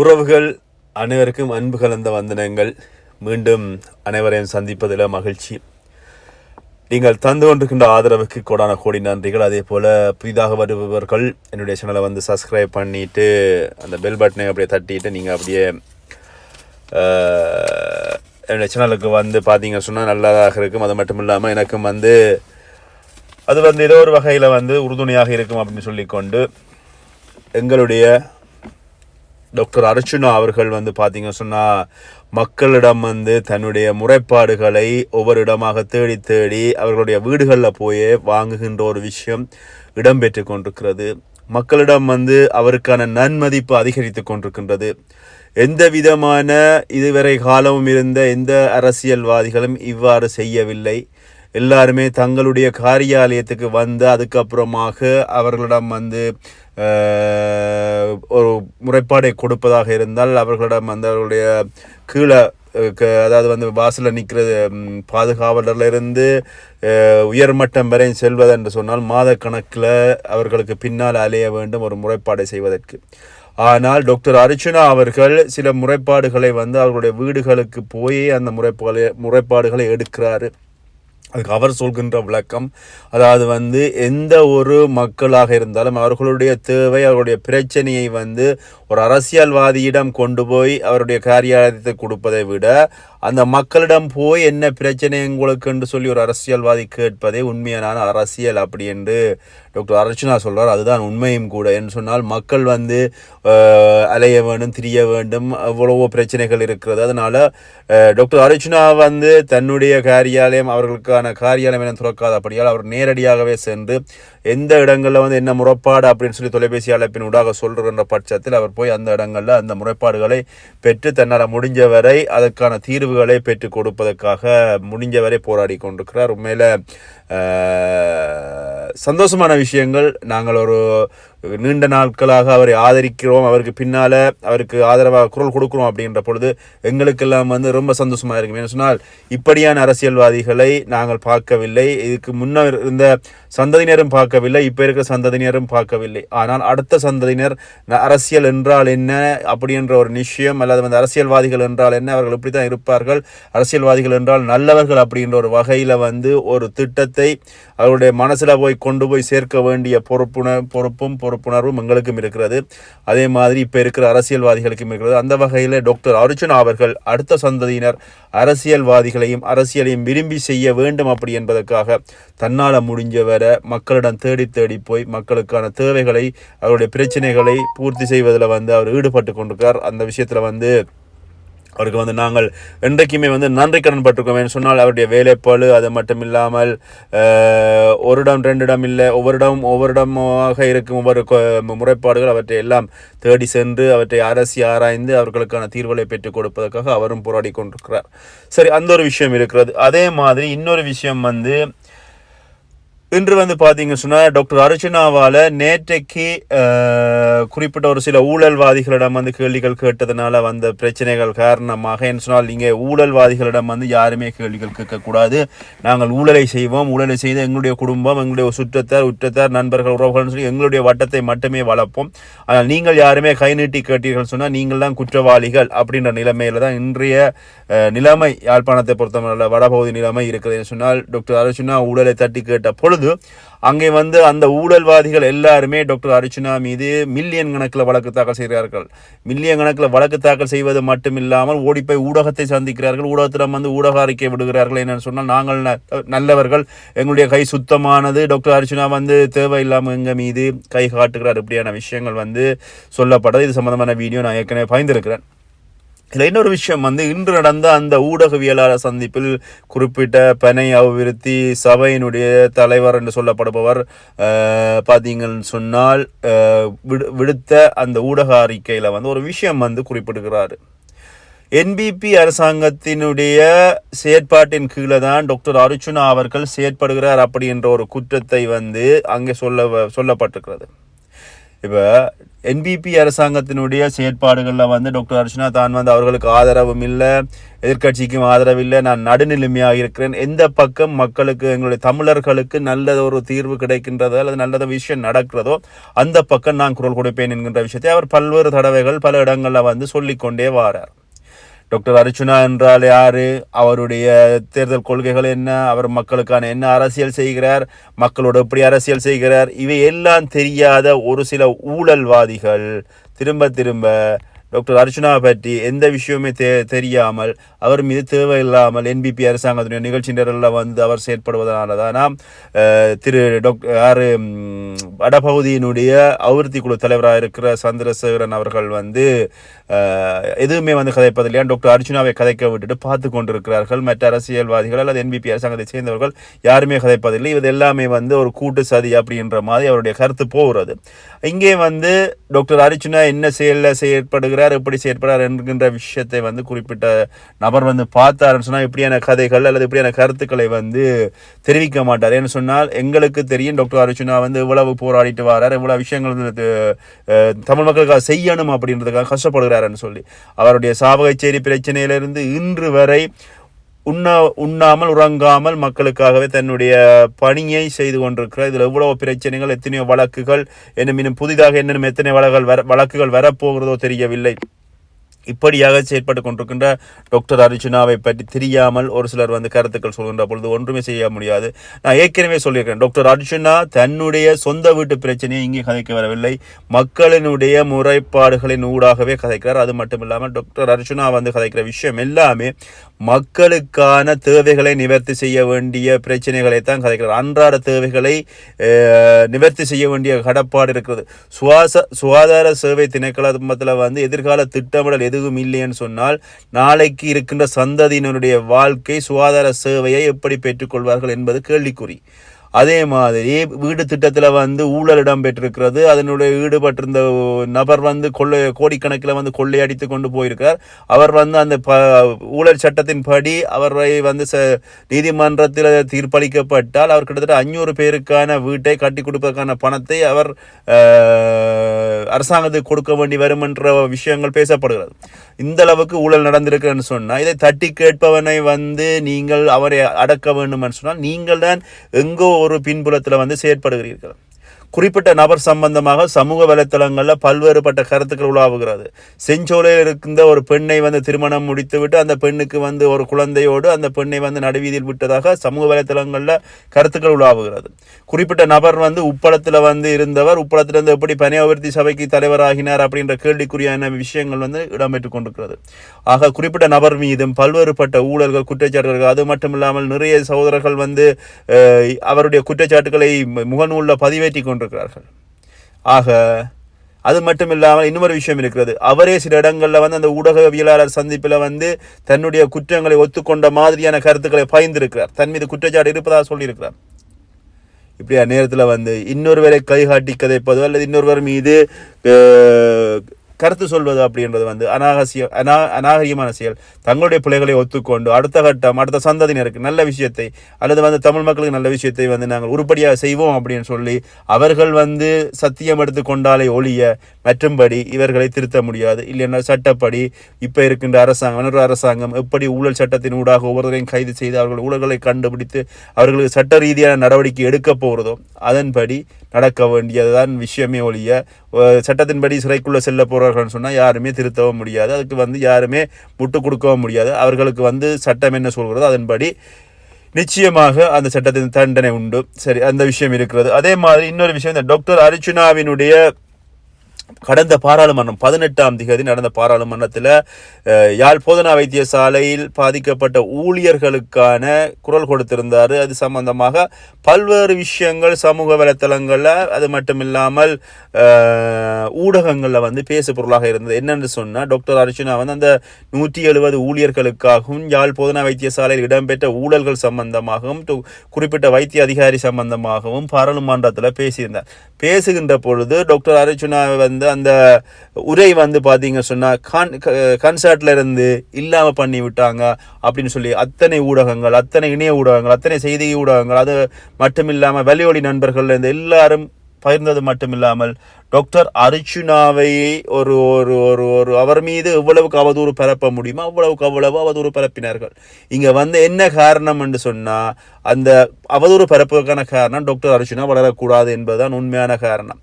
உறவுகள் அனைவருக்கும் அன்பு கலந்த வந்தனங்கள். மீண்டும் அனைவரையும் சந்திப்பதில் மகிழ்ச்சி. நீங்கள் தந்து கொண்டிருக்கின்ற ஆதரவுக்கு கோடான கோடி நன்றிகள். அதே போல் புதிதாக வருபவர்கள் என்னுடைய சேனலை வந்து சப்ஸ்கிரைப் பண்ணிவிட்டு அந்த பெல் பட்டனை அப்படியே தட்டிட்டு நீங்கள் அப்படியே என்னுடைய சேனலுக்கு வந்து பார்த்தீங்க சொன்னால் நல்லதாக இருக்கும். அது மட்டும் இல்லாமல் எனக்கும் வந்து அது வந்து ஏதோ ஒரு வகையில் வந்து உறுதுணையாக இருக்கும் அப்படின்னு சொல்லிக்கொண்டு எங்களுடைய டாக்டர் அர்ச்சுனா அவர்கள் வந்து பார்த்தீங்க சொன்னால் மக்களிடம் வந்து தன்னுடைய முறைப்பாடுகளை ஒவ்வொரு இடமாக தேடி தேடி அவர்களுடைய வீடுகளில் போய் வாங்குகின்ற ஒரு விஷயம் இடம்பெற்று கொண்டிருக்கிறது. மக்களிடம் வந்து அவருக்கான நன்மதிப்பு அதிகரித்து கொண்டிருக்கின்றது. எந்த விதமான இதுவரை காலமும் இருந்த எந்த அரசியல்வாதிகளும் இவ்வாறு செய்யவில்லை. எல்லாருமே தங்களுடைய காரியாலயத்துக்கு வந்து அதுக்கப்புறமாக அவர்களிடம் வந்து ஒரு முறைப்பாடை கொடுப்பதாக இருந்தால் அவர்களிடம் வந்து அவர்களுடைய கீழே க- அதாவது வந்து வாசலில் நிற்கிறது பாதுகாவலர்லேருந்து உயர்மட்டம் வரை செல்வது என்று சொன்னால் மாதக்கணக்கில் அவர்களுக்கு பின்னால் அலைய வேண்டும் ஒரு முறைப்பாடை செய்வதற்கு. ஆனால் டாக்டர் அர்ச்சுனா அவர்கள் சில முறைப்பாடுகளை வந்து அவர்களுடைய வீடுகளுக்கு போய் அந்த முறைப்பாடு முறைப்பாடுகளை எடுக்கிறாரு. அதுக்கு அவர் சொல்கின்ற விளக்கம் அதாவது வந்து எந்த ஒரு மக்களாக இருந்தாலும் அவர்களுடைய தேவை அவர்களுடைய பிரச்சனையை வந்து ஒரு அரசியல்வாதியிடம் கொண்டு போய் அவருடைய காரியாலயத்தை கொடுப்பதை விட அந்த மக்களிடம் போய் என்ன பிரச்சனை உங்களுக்கு என்று சொல்லி ஒரு அரசியல்வாதி கேட்பதே உண்மையான அரசியல் அப்படி என்று டாக்டர் அர்ச்சனா சொல்கிறார் அதுதான் உண்மையும் கூட. என்று சொன்னால் மக்கள் வந்து அலைய வேண்டும் திரிய வேண்டும். எவ்வளவோ பிரச்சனைகள் இருக்கிறது. அதனால் டாக்டர் அர்ச்சனா வந்து தன்னுடைய காரியாலயம் அவர்களுக்கான காரியாலயம் என துறக்காதபடியால் அவர் நேரடியாகவே சென்று எந்த இடங்களில் வந்து என்ன முறைப்பாடு அப்படின்னு சொல்லி தொலைபேசி அழைப்பின் ஊடாக சொல்கின்ற பட்சத்தில் அவர் போய் அந்த இடங்களில் அந்த முறைப்பாடுகளை பெற்று தன்னால் முடிஞ்ச வரை அதற்கான வாய்ப்புகளை பெற்றுக் கொடுப்பதற்காக முடிஞ்ச வரை போராடி கொண்டிருக்கிறார். உண்மையில் சந்தோஷமான விஷயங்கள். நாங்கள் ஒரு நீண்ட நாட்களாக அவரை ஆதரிக்கிறோம். அவருக்கு பின்னால் அவருக்கு ஆதரவாக குரல் கொடுக்குறோம் அப்படின்ற பொழுது எங்களுக்கெல்லாம் வந்து ரொம்ப சந்தோஷமாக இருக்கும். ஏன்னு சொன்னால் இப்படியான அரசியல்வாதிகளை நாங்கள் பார்க்கவில்லை. இதுக்கு முன்னர் இருந்த சந்ததியினரும் பார்க்கவில்லை. இப்போ இருக்கிற சந்ததியினரும் பார்க்கவில்லை. ஆனால் அடுத்த சந்ததியினர் அரசியல் என்றால் என்ன? அப்படின்ற ஒரு நிச்சயம் அல்லது வந்து அரசியல்வாதிகள் என்றால் என்ன? அவர்கள் இப்படி தான் இருப்பார்கள். அரசியல்வாதிகள் என்றால் நல்லவர்கள் அப்படின்ற ஒரு வகையில் வந்து ஒரு திட்டத்தை அவருடைய மனசில் போய் கொண்டு போய் சேர்க்க வேண்டிய பொறுப்புண பொறுப்பும் பொறுப்பு பொறுப்புணர்வும் எங்களுக்கும் இருக்கிறது. அதே மாதிரி இப்போ இருக்கிற அரசியல்வாதிகளுக்கும் இருக்கிறது. அந்த வகையில் டாக்டர் அர்ஜுனா அவர்கள் அடுத்த சந்ததியினர் அரசியல்வாதிகளையும் அரசியலையும் விரும்பி செய்ய வேண்டும் அப்படி என்பதற்காக தன்னால் முடிஞ்ச வரை மக்களிடம் தேடி தேடி போய் மக்களுக்கான தேவைகளை அவருடைய பிரச்சனைகளை பூர்த்தி செய்வதில் வந்து அவர் ஈடுபட்டு கொண்டிருக்கார். அந்த விஷயத்தில் வந்து அவருக்கு வந்து நாங்கள் என்றைக்குமே வந்து நன்றி கடன் பட்டிருக்கோம். சொன்னால் அவருடைய வேலைப்பாடு அது மட்டும் இல்லாமல் ஒரு இடம் ரெண்டு இடம் இல்லை ஒவ்வொரு இடம் ஒவ்வொரு இடமாக இருக்கும். ஒவ்வொரு முறைப்பாடுகள் அவற்றை எல்லாம் தேடி சென்று அவற்றை அரசி ஆராய்ந்து அவர்களுக்கான தீர்வுகளை பெற்றுக் கொடுப்பதற்காக அவரும் போராடி கொண்டிருக்கிறார். சரி அந்த ஒரு விஷயம் இருக்கிறது. அதே மாதிரி இன்னொரு விஷயம் வந்து இன்று வந்து பார்த்தீங்க சொன்னால் டாக்டர் அர்ச்சனாவால் நேற்றைக்கு குறிப்பிட்ட ஒரு சில ஊழல்வாதிகளிடம் வந்து கேள்விகள் கேட்டதுனால வந்த பிரச்சனைகள் காரணமாக என்ன சொன்னால் நீங்கள் ஊழல்வாதிகளிடம் வந்து யாருமே கேள்விகள் கேட்கக்கூடாது நாங்கள் ஊழலை செய்வோம். ஊழலை செய்து எங்களுடைய குடும்பம் எங்களுடைய சுற்றத்தார் உற்றத்தார் நண்பர்கள் உறவுகள்னு சொல்லி எங்களுடைய வட்டத்தை மட்டுமே வளர்ப்போம். ஆனால் நீங்கள் யாருமே கை நீட்டி கேட்டீர்கள் சொன்னால் நீங்கள் தான் குற்றவாளிகள் அப்படின்ற நிலைமையில் தான் இன்றைய நிலைமை யாழ்ப்பாணத்தை பொறுத்தவரை வடபகுதி நிலைமை இருக்கிறது. சொன்னால் டாக்டர் அர்ச்சுனா ஊழலை தட்டி கேட்ட பொழுது அங்கே வந்து அந்த ஊழல்வாதிகள் எல்லாருமே டாக்டர் அர்ச்சனா மீது மில்லியன் கணக்கில் வழக்கு தாக்கல் செய்கிறார்கள். மில்லியன் கணக்கில் வழக்கு தாக்கல் செய்வது மட்டும் இல்லாமல் ஓடிப்போய் ஊடகத்தை சந்திக்கிறார்கள். ஊடகத்திடம் வந்து ஊடக அறிக்கை விடுகிறார்கள் என்னன்னு சொன்னால் நாங்கள் நல்லவர்கள். எங்களுடைய கை சுத்தமானது. டாக்டர் அர்ச்சனா வந்து தேவையில்லாமல் எங்கள் மீது கை காட்டுகிறார். இப்படியான விஷயங்கள் வந்து சொல்லப்பட்டது இது சம்மந்தமான வீடியோ நான் ஏற்கனவே பயந்துருக்கிறேன் இதில் இன்னொரு விஷயம் வந்து இன்று நடந்த அந்த ஊடகவியலாளர் சந்திப்பில் குறிப்பிட்ட பனை அபிவிருத்தி சபையினுடைய தலைவர் என்று சொல்லப்படுபவர் பார்த்தீங்கன்னு சொன்னால் விடு- விடுத்த அந்த ஊடக அறிக்கையில் வந்து ஒரு விஷயம் வந்து குறிப்பிடுகிறார். என்பிபி அரசாங்கத்தினுடைய செயற்பாட்டின் கீழே தான் டாக்டர் அருச்சுனா அவர்கள் செயற்படுகிறார் அப்படி என்ற ஒரு குற்றத்தை வந்து அங்கே சொல்ல சொல்லப்பட்டிருக்கிறது. இப்போ என்பிபி அரசாங்கத்தினுடைய செயற்பாடுகளில் வந்து டாக்டர் அர்ச்சனா தான் வந்து அவர்களுக்கு ஆதரவும் இல்லை எதிர்க்கட்சிக்கும் ஆதரவு இல்லை நான் நடுநிலைமையாக இருக்கிறேன். எந்த பக்கம் மக்களுக்கு எங்களுடைய தமிழர்களுக்கு நல்ல ஒரு தீர்வு கிடைக்கின்றதோ அல்லது நல்ல விஷயம் நடக்கிறதோ அந்த பக்கம் நான் குரல் கொடுப்பேன் என்கின்ற விஷயத்தை அவர் பல்வேறு தடவைகள் பல இடங்களில் வந்து சொல்லிக்கொண்டே வாரார். டாக்டர் அர்ச்சுனா என்றால் யார்? அவருடைய தேர்தல் கொள்கைகள் என்ன? அவர் மக்களுக்கான என்ன அரசியல் செய்கிறார்? மக்களோட எப்படி அரசியல் செய்கிறார்? இவை எல்லாம் தெரியாத ஒரு சில ஊழல்வாதிகள். திரும்ப திரும்ப டாக்டர் அர்ச்சுனா பற்றி எந்த விஷயமே தெ தெரியாமல் அவர் மீது தேவையில்லாமல் என்பிபி அரசாங்கத்தினுடைய நிகழ்ச்சி நிரலில் வந்து அவர் செயற்படுவதனால தான் திரு டாக்டர் யார் வடபகுதியினுடைய அபிவிருத்தி குழு தலைவராக இருக்கிற சந்திரசேகரன் அவர்கள் வந்து எதுவுமே வந்து கதைப்பதில்லையா டாக்டர் அர்ஜுனாவை கதைக்க விட்டுட்டு பார்த்து கொண்டிருக்கிறார்கள். மற்ற அரசியல்வாதிகள் அல்லது என்பிபி அரசாங்கத்தை சேர்ந்தவர்கள் யாருமே கதைப்பதில்லை. இது எல்லாமே வந்து ஒரு கூட்டு சதி அப்படின்ற மாதிரி அவருடைய கருத்து போகிறது. இங்கே வந்து டாக்டர் அர்ஜுனா என்ன செயலில் செயற்படுகிறார் எப்படி செயற்படுறார் என்கின்ற விஷயத்தை வந்து குறிப்பிட்ட நபர் வந்து பார்த்தாருன்னு சொன்னால் இப்படியான கதைகள் அல்லது இப்படியான கருத்துக்களை வந்து தெரிவிக்க மாட்டார். ஏன்னு சொன்னால் எங்களுக்கு தெரியும் டாக்டர் அர்ஜுனா வந்து இவ்வளவு போராடிட்டு வரார். இவ்வளவு விஷயங்கள் வந்து, தமிழ் மக்களுக்காக செய்யணும் அப்படின்றதுக்காக கஷ்டப்படுகிறாருன்னு சொல்லி. அவருடைய சாவகச்சேரி பிரச்சனையிலிருந்து இன்று வரை உண்ணா உண்ணாமல் உறங்காமல் மக்களுக்காகவே தன்னுடைய பணியை செய்து கொண்டிருக்கிறார். இதில் எவ்வளவு பிரச்சனைகள் எத்தனையோ வழக்குகள் இன்னும் இன்னும் புதிதாக என்னென்ன எத்தனை வழக்குகள் வர வழக்குகள் வரப்போகிறதோ தெரியவில்லை. இப்படியாக செயற்பட்டு கொண்டிருக்கின்ற டாக்டர் அர்ஜுனாவை பற்றி தெரியாமல் ஒரு சிலர் வந்து கருத்துக்கள் சொல்கின்ற பொழுது ஒன்றுமே செய்ய முடியாது. நான் ஏற்கனவே சொல்லியிருக்கேன் டாக்டர் அர்ஜுனா தன்னுடைய சொந்த வீட்டு பிரச்சனையை இங்கே கதைக்க வரவில்லை. மக்களினுடைய முறைப்பாடுகளின் ஊடாகவே கதைக்கிறார். அது மட்டும் இல்லாமல் டாக்டர் அர்ஜுனா வந்து கதைக்கிற விஷயம் எல்லாமே மக்களுக்கான தேவைகளை நிவர்த்தி செய்ய வேண்டிய பிரச்சனைகளை தான் கதைக்கிறார். அன்றாட தேவைகளை நிவர்த்தி செய்ய வேண்டிய கடப்பாடு இருக்கிறது. சுவாச சுகாதார சேவை திணைக்களத்தில் வந்து எதிர்கால திட்டமிடல் எதுவும் இல்லைன்னு சொன்னால் நாளைக்கு இருக்கின்ற சந்ததியினருடைய வாழ்க்கை சுகாதார சேவையை எப்படி பெற்றுக்கொள்வார்கள் என்பது கேள்விக்குறி. அதே மாதிரி வீடு திட்டத்தில் வந்து ஊழல் இடம் பெற்றிருக்கிறது அதனுடைய ஈடுபட்டிருந்த நபர் வந்து கொள்ளை கோடிக்கணக்கில் வந்து கொள்ளையடித்து கொண்டு போயிருக்கார். அவர் வந்து அந்த ப ஊழல் சட்டத்தின் படி அவரை வந்து ச நீதிமன்றத்தில் தீர்ப்பளிக்கப்பட்டால் அவர் கிட்டத்தட்ட அஞ்சூறு பேருக்கான வீட்டை கட்டி கொடுப்பதற்கான பணத்தை அவர் அரசாங்கத்துக்கு கொடுக்க வேண்டி வரும் என்ற விஷயங்கள் பேசப்படுகிறது. இந்த அளவுக்கு ஊழல் நடந்திருக்குன்னு சொன்னால் இதை தட்டி கேட்பவனை வந்து நீங்கள் அவரை அடக்க வேண்டும் சொன்னால் நீங்கள் தான் எங்கோ ஒரு பின்புலத்தில் வந்து செயற்படுகிறீர்கள். குறிப்பிட்ட நபர் சம்பந்தமாக சமூக வலைத்தளங்களில் பல்வேறுபட்ட கருத்துக்கள் உலாவுகிறது. செஞ்சோலையில் இருக்கின்ற ஒரு பெண்ணை வந்து திருமணம் முடித்துவிட்டு அந்த பெண்ணுக்கு வந்து ஒரு குழந்தையோடு அந்த பெண்ணை வந்து நடுவீதியில் விட்டதாக சமூக வலைத்தளங்களில் கருத்துக்கள் உலாவுகிறது. குறிப்பிட்ட நபர் வந்து உப்பளத்தில் வந்து இருந்தவர் உப்பளத்திலிருந்து எப்படி பணி அபிவிருத்தி சபைக்கு தலைவராகினார் அப்படின்ற கேள்விக்குரியான விஷயங்கள் வந்து இடம்பெற்றுக் கொண்டிருக்கிறது. ஆக குறிப்பிட்ட நபர் மீதும் பல்வேறுபட்ட ஊழல்கள் குற்றச்சாட்டுகள் அது மட்டும் இல்லாமல் நிறைய சகோதரர்கள் வந்து அவருடைய குற்றச்சாட்டுகளை முகநூலில் பதிவேற்றி கொண்டிருக்கிறார்கள் ஆக அது மட்டும் இல்லாமல் இன்னொரு விஷயம் இருக்கிறது. அவரே சில இடங்களில் வந்து அந்த ஊடகவியலாளர் சந்திப்பில் வந்து தன்னுடைய குற்றங்களை ஒத்துக்கொண்ட மாதிரியான கருத்துக்களை பகிர்ந்திருக்கிறார். தன் மீது குற்றச்சாட்டு இருப்பதாக சொல்லியிருக்கிறார். இப்படியா நேரத்தில் வந்து இன்னொருவரை கைகாட்டி கதைப்பதோ அல்லது இன்னொருவர் மீது அஹ், கருத்து சொல்வது அப்படின்றது வந்து அநாகசிய அனா அநாகரியமான செயல். தங்களுடைய பிள்ளைகளை ஒத்துக்கொண்டு அடுத்த கட்டம் அடுத்த சந்ததியினருக்கு நல்ல விஷயத்தை அல்லது வந்து தமிழ் மக்களுக்கு நல்ல விஷயத்தை வந்து நாங்கள் உருப்படியாக செய்வோம் அப்படின்னு சொல்லி அவர்கள் வந்து சத்தியம் எடுத்து கொண்டாலே ஒழிய மற்றும்படி இவர்களை திருத்த முடியாது. இல்லைன்னா சட்டப்படி இப்போ இருக்கின்ற அரசாங்கம் இன்னொரு அரசாங்கம் எப்படி ஊழல் சட்டத்தின் ஊடாக ஒவ்வொருவரையும் கைது செய்து அவர்கள் ஊழல்களை கண்டுபிடித்து அவர்களுக்கு சட்ட ரீதியான நடவடிக்கை எடுக்க போகிறதோ அதன்படி நடக்க வேண்டியதுதான் விஷயமே ஒழிய சட்டத்தின்படி சிறைக்குள்ளே செல்ல போறார்கள்னு சொன்னால் யாருமே திருத்தவும் முடியாது. அதுக்கு வந்து யாருமே முட்டு கொடுக்கவும் முடியாது. அவர்களுக்கு வந்து சட்டம் என்ன சொல்கிறதோ அதன்படி நிச்சயமாக அந்த சட்டத்தின் தண்டனை உண்டு. சரி அந்த விஷயம் இருக்கிறது. அதே மாதிரி இன்னொரு விஷயம் இந்த டாக்டர் அர்ஜுனாவினுடைய கடந்த பாராளுமன்றம் பதினெட்டாம் திகதி நடந்த பாராளுமன்றத்தில் அஹ், யாழ் போதனா வைத்தியசாலையில் பாதிக்கப்பட்ட ஊழியர்களுக்கான குரல் கொடுத்திருந்தார். அது சம்பந்தமாக பல்வேறு விஷயங்கள் சமூக வலைத்தளங்களில் அது மட்டும் இல்லாமல் ஊடகங்களில் வந்து பேசு பொருளாக இருந்தது. என்னென்னு சொன்னால் டாக்டர் அர்ஜுனா வந்து அந்த நூற்றி எழுபது ஊழியர்களுக்காகவும் யாழ் போதனா வைத்தியசாலையில் இடம்பெற்ற ஊழல்கள் சம்பந்தமாகவும் டு- குறிப்பிட்ட வைத்திய அதிகாரி சம்பந்தமாகவும் பாராளுமன்றத்தில் பேசியிருந்தார். பேசுகின்ற பொழுது டாக்டர் அர்ச்சுனா வந்து அந்த உரை வந்து பார்த்தீங்க சொன்னால் கான் கன்சர்ட்ல இருந்து இல்லாமல் பண்ணி விட்டாங்க அப்படின்னு சொல்லி அத்தனை ஊடகங்கள் அத்தனை இணைய ஊடகங்கள் அத்தனை செய்தி ஊடகங்கள் அது மட்டும் இல்லாமல் வெளியொலி நண்பர்கள் இருந்து எல்லாரும் பகிர்ந்தது மட்டும் இல்லாமல் டாக்டர் அர்ச்சுனாவை ஒரு ஒரு ஒரு ஒரு அவர் மீது எவ்வளவுக்கு அவதூறு பரப்ப முடியுமோ? அவ்வளவுக்கு அவ்வளவு அவதூறு பரப்பினார்கள். இங்கே வந்து என்ன காரணம் என்று சொன்னால் அந்த அவதூறு பரப்புவதற்கான காரணம் டாக்டர் அர்ச்சுனா வளரக்கூடாது என்பதுதான் உண்மையான காரணம்.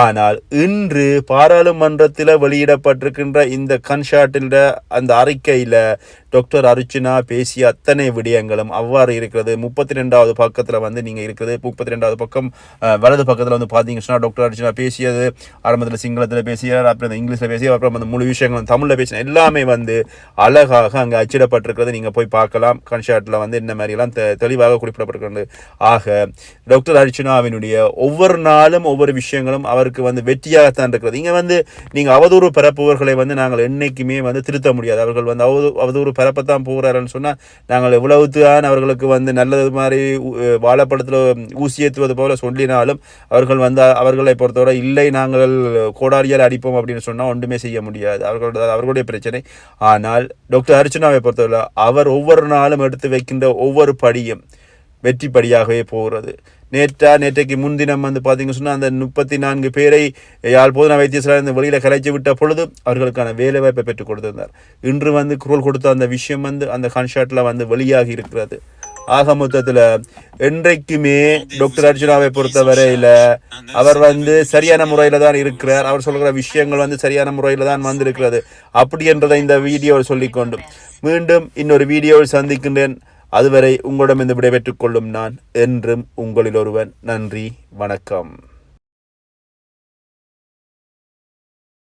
ஆனால் இன்று பாராளுமன்றத்தில் வெளியிடப்பட்டிருக்கின்ற இந்த கன்ஷாட்டில் அந்த அறிக்கையில் டாக்டர் அர்ச்சுனா பேசிய அத்தனை விடயங்களும் அவ்வாறு இருக்கிறது. முப்பத்தி ரெண்டாவது பக்கத்தில் வந்து நீங்கள் இருக்கிறது. முப்பத்தி ரெண்டாவது பக்கம் வலது பக்கத்தில் வந்து பார்த்தீங்கன்னா டாக்டர் அர்ச்சுனா பேசியது ஆரம்பத்தில் சிங்களத்தில் பேசியார் அப்புறம் இந்த இங்கிலீஷில் பேசி அப்புறம் அந்த முழு விஷயங்களும் தமிழில் பேசின எல்லாமே வந்து அழகாக அங்கே அச்சிடப்பட்டிருக்கிறது. நீங்கள் போய் பார்க்கலாம். கன்ஷாட்டில் வந்து இந்த மாதிரிலாம் தெ தெளிவாக குறிப்பிடப்பட்டிருக்கிறது. ஆக டாக்டர் அர்ச்சனாவினுடைய ஒவ்வொரு நாளும் ஒவ்வொரு விஷயங்களும் அவருக்கு வந்து வெற்றியாகத்தான் இருக்கிறது. இங்கே வந்து நீங்கள் அவதூறு பரப்புவர்களை வந்து நாங்கள் என்னைக்குமே வந்து திருத்த முடியாது. அவர்கள் வந்து அவது அவதூறு பரப்பத்தான் போகிறாருன்னு சொன்னால் நாங்கள் எவ்வளவுதான் அவர்களுக்கு வந்து நல்லது மாதிரி வாழப்படத்தில் ஊசி ஏற்றுவது போல சொல்லினாலும் அவர்கள் வந்து அவர்களை பொறுத்தவரை இல்லை. நாங்கள் கோடாரியால் அடிப்போம் அப்படின்னு சொன்னால் ஒன்றுமே செய்ய முடியாது. அவர்களோட அவர்களுடைய பிரச்சனை. ஆனால் டாக்டர் அர்ச்சனாவை பொறுத்தவரை அவர் ஒவ்வொரு நாளும் எடுத்து வைக்கின்ற ஒவ்வொரு படியும் வெற்றி படியாகவே போகிறது. நேற்றா நேற்றைக்கு முன்தினம் வந்து பார்த்தீங்கன்னு சொன்னால் அந்த முப்பத்தி நான்கு பேரை யாழ் போதனா வைத்தியசாலை அந்த வெளியில் கரைச்சி விட்ட பொழுது அவர்களுக்கான வேலை வாய்ப்பை பெற்றுக் கொடுத்திருந்தார். இன்று வந்து குரல் கொடுத்த அந்த விஷயம் வந்து அந்த கான்ஷாட்டில் வந்து வெளியாகி இருக்கிறது. ஆக மொத்தத்தில் என்றைக்குமே டாக்டர் அர்ஜுனாவை பொறுத்தவரையில் அவர் வந்து சரியான முறையில் தான் இருக்கிறார். அவர் சொல்கிற விஷயங்கள் வந்து சரியான முறையில் தான் வந்திருக்கிறது. அப்படி என்றதை இந்த வீடியோவில் சொல்லிக்கொண்டும் மீண்டும் இன்னொரு வீடியோவில் சந்திக்கின்றேன். அதுவரை உங்களிடம் இந்த விடைபெற்றுக் கொள்ளும் நான் என்றும் உங்களில் ஒருவன். நன்றி வணக்கம்.